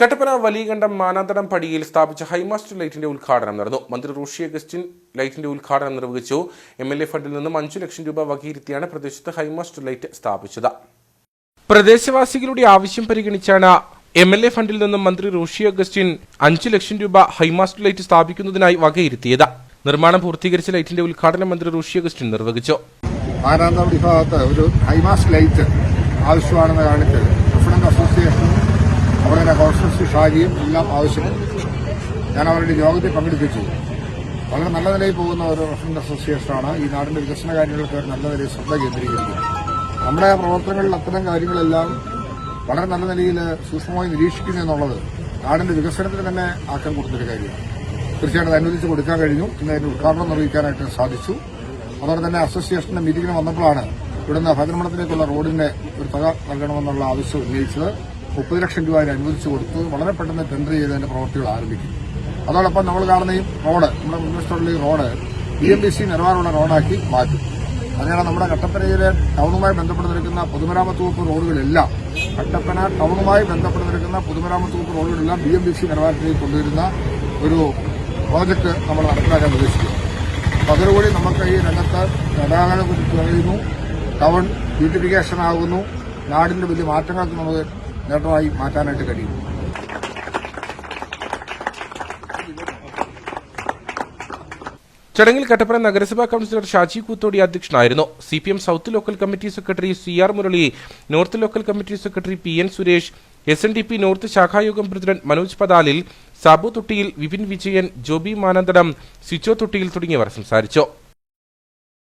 കട്ടപ്പന വലിയകണ്ഠം മാനാന്തടം പടിയിൽ സ്ഥാപിച്ച ഹൈമാസ്റ്റ് ലൈറ്റിന്റെ ഉദ്ഘാടനം നടന്നു. മന്ത്രി റോഷി അഗസ്റ്റിൻ ലൈറ്റിന്റെ ഉദ്ഘാടനം നിർവഹിച്ചു. എം എൽ എ ഫണ്ടിൽ നിന്നും അഞ്ചു ലക്ഷം രൂപ വകയിരുത്തിയാണ് പ്രദേശത്ത് ഹൈമാസ്റ്റ് ലൈറ്റ് സ്ഥാപിച്ചത്. പ്രദേശവാസികളുടെ ആവശ്യം പരിഗണിച്ചാണ് എം എൽ എ ഫണ്ടിൽ നിന്നും മന്ത്രി റോഷി അഗസ്റ്റിൻ അഞ്ചു ലക്ഷം രൂപ ഹൈമാസ്റ്റ് ലൈറ്റ് സ്ഥാപിക്കുന്നതിനായി വകയിരുത്തിയത്. നിർമ്മാണം പൂർത്തീകരിച്ച ലൈറ്റിന്റെ ഉദ്ഘാടനം മന്ത്രി റോഷി അഗസ്റ്റിൻ നിർവഹിച്ചു. ആരാന്തം വിഭാഗത്ത് ഒരു ഹൈമാസ്റ്റ് ലൈറ്റ് ആവശ്യമാണെന്ന് കാണിച്ച് റെസിഡന്റ് അസോസിയേഷനും അവരുടെ ഷാജിയും എല്ലാം ആവശ്യപ്പെട്ടു. ഞാൻ അവരുടെ യോഗത്തിൽ പങ്കെടുപ്പിച്ചു. വളരെ നല്ല നിലയിൽ പോകുന്ന ഒരു റെസിഡന്റ് അസോസിയേഷനാണ് ഈ നാടിന്റെ വികസന കാര്യങ്ങൾക്ക് ഒരു നല്ല നിലയിൽ ശ്രദ്ധ കേന്ദ്രീകരിക്കുന്നത്. നമ്മുടെ പ്രവർത്തനങ്ങളിൽ അത്തരം കാര്യങ്ങളെല്ലാം വളരെ നല്ല നിലയിൽ സൂക്ഷ്മമായി നിരീക്ഷിക്കുന്നു എന്നുള്ളത് നാടിന്റെ വികസനത്തിന് തന്നെ ആക്കം കൊടുത്തൊരു കാര്യമാണ്. തീർച്ചയായിട്ടും അനുവദിച്ച് കൊടുക്കാൻ കഴിഞ്ഞു. ഇന്ന് അതിന്റെ ഉദ്ഘാടനം നിർവഹിക്കാനായിട്ട് സാധിച്ചു. അതോടെ തന്നെ അസോസിയേഷന്റെ മീറ്റിംഗിന് വന്നപ്പോഴാണ് ഇവിടുന്ന് ഭജനമണത്തിലേക്കുള്ള റോഡിന്റെ ഒരു തുക നൽകണമെന്നുള്ള ആവശ്യം ഉന്നയിച്ചത്. മുപ്പത് ലക്ഷം രൂപ അതിന് അനുവദിച്ചു കൊടുത്ത് വളരെ പെട്ടെന്ന് ടെൻഡർ ചെയ്ത് അതിന്റെ പ്രവൃത്തികൾ ആരംഭിക്കും. അതോടൊപ്പം നമ്മൾ കാണുന്ന ഈ റോഡ് നമ്മുടെ മുൻവശത്തുള്ള ഈ road B M B C നിലവാരമുള്ള റോഡാക്കി മാറ്റും. അങ്ങനെയാണ് നമ്മുടെ കട്ടപ്പനയിലെ ടൗണുമായി ബന്ധപ്പെട്ട് നിൽക്കുന്ന പൊതുമരാമത്ത് വകുപ്പ് റോഡുകളെല്ലാം കട്ടപ്പന ടൗണുമായി ബന്ധപ്പെട്ട് നിൽക്കുന്ന പൊതുമരാമത്ത് വകുപ്പ് റോഡുകളെല്ലാം ബി എം ബി സി നിലവാരത്തിലേക്ക് കൊണ്ടുവരുന്ന ഒരു പ്രോജക്ട് നമ്മൾ നടപ്പിലാക്കാൻ ഉദ്ദേശിക്കുന്നു. അപ്പൊ അതിലൂടെ നമുക്ക് ഈ രംഗത്ത് ഗതാഗതം കുറയുന്നു ടൗൺ ബ്യൂട്ടിഫിക്കേഷൻ ആകുന്നു. നാടിന്റെ വലിയ മാറ്റങ്ങൾക്ക് നമുക്ക് നേട്ടമായി മാറ്റാനായിട്ട് കഴിയും. ചടങ്ങിൽ കട്ടപ്പന നഗരസഭാ കൌൺസിലർ ഷാജി കൂത്തോടി അധ്യക്ഷനായിരുന്നു. C P M south local committee secretary C R Murali north local committee secretary P N Suresh S N D P north ശാഖായോഗം president Manoj Pathalil Sabu Thottiyil Vipin Vijayan Joby Mananthadam Sicho Thottiyil തുടങ്ങിയവർ സംസാരിച്ചു.